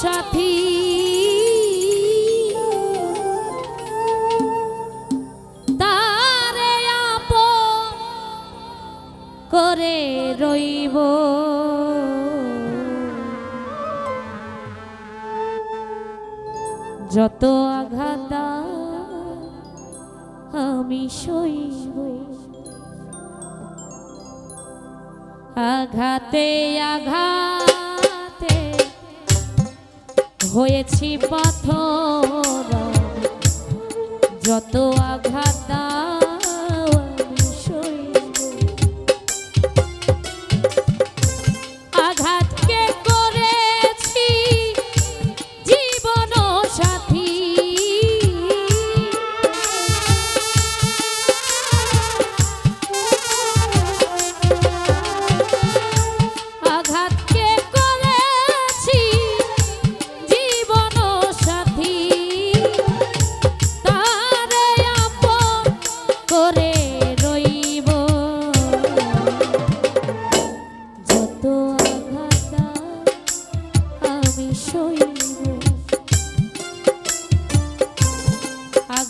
সাথী। তারে আপ করে রইব। যত আঘাত আমি সইব। আঘাতে আঘাতে হয়েছি পাথর যত আঘাতা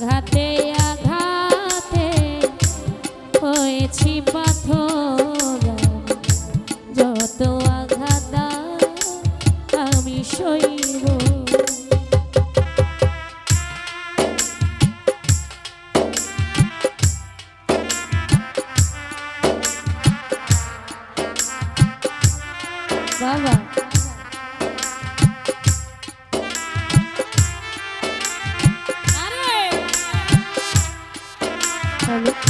আঘাতে Salud.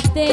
রাতে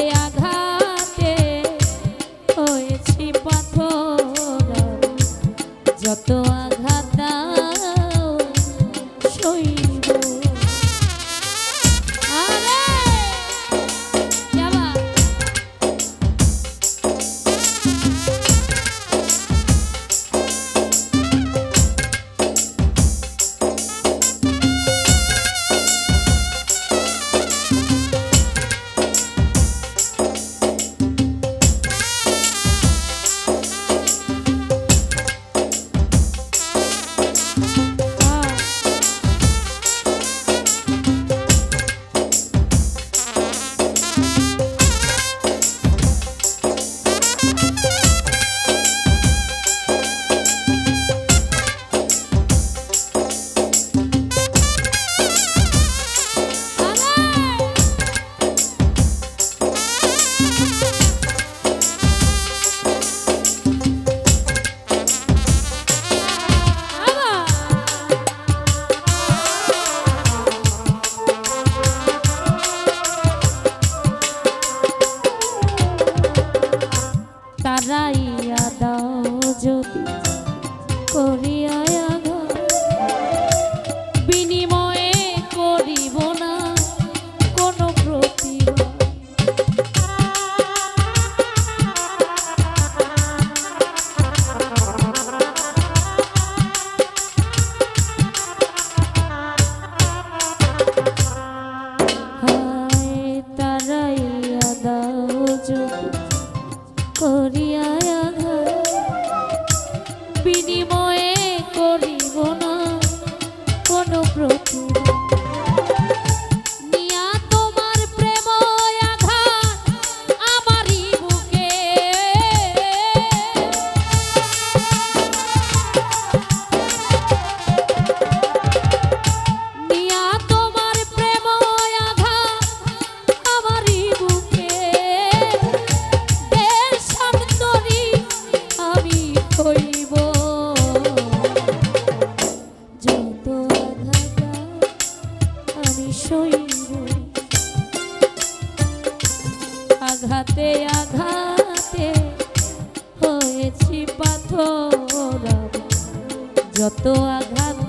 আঘাতে আঘাতে হয়েছি পাথর। যত আঘাত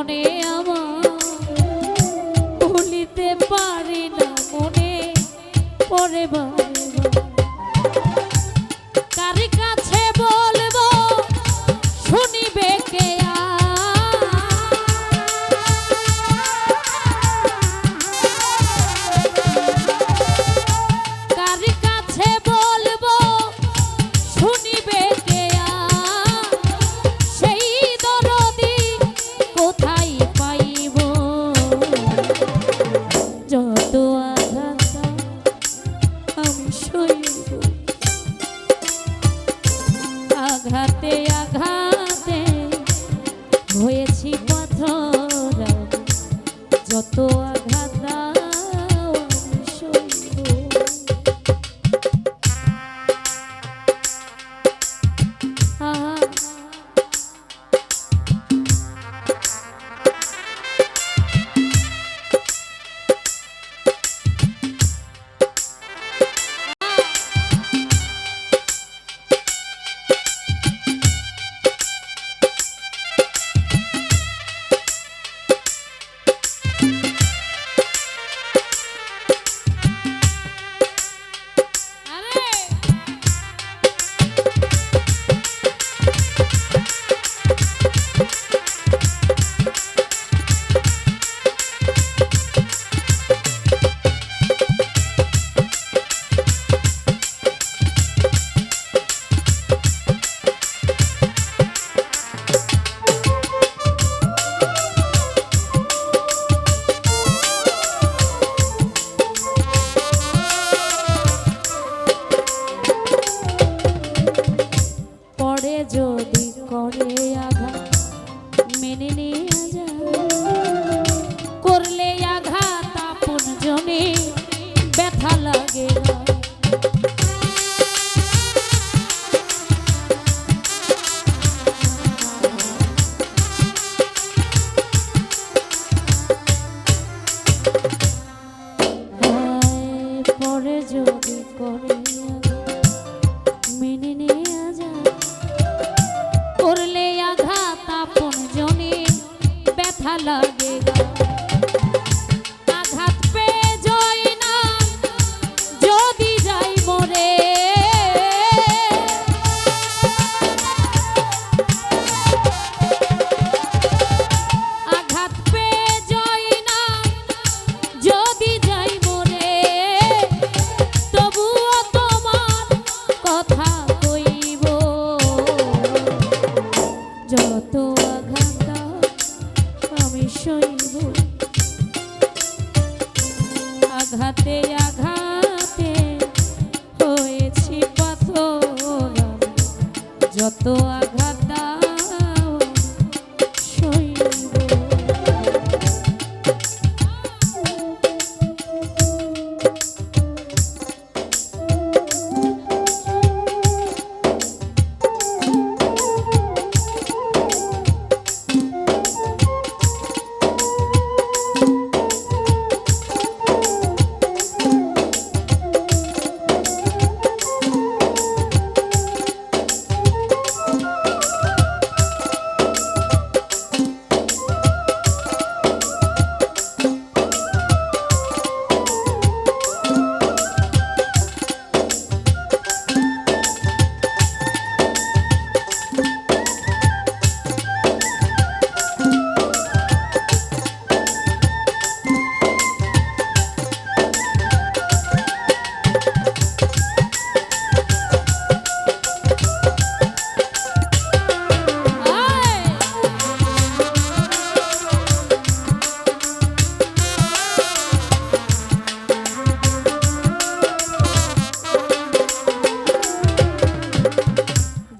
জীবনে আমার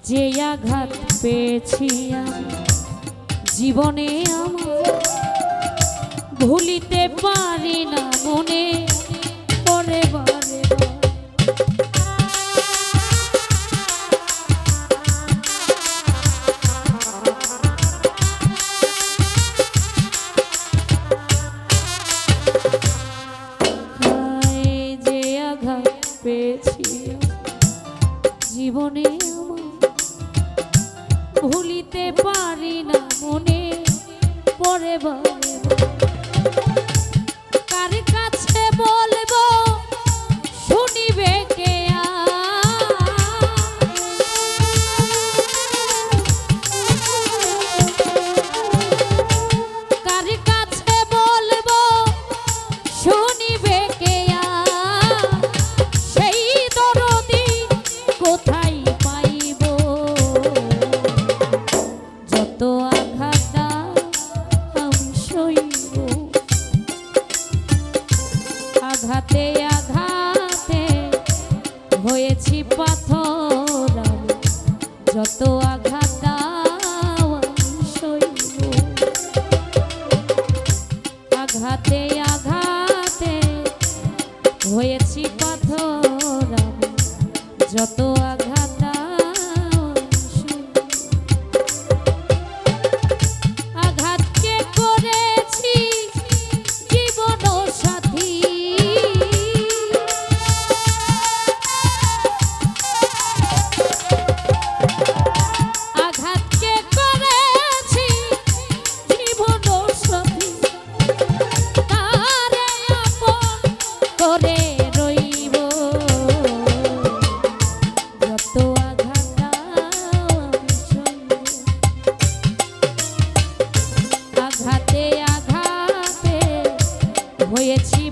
যে আঘাত পেয়েছি জীবনে আমার ভুলিতে পারি না মনে পরে বা ভুলিতে পারি না মনে পরে বলে 也欺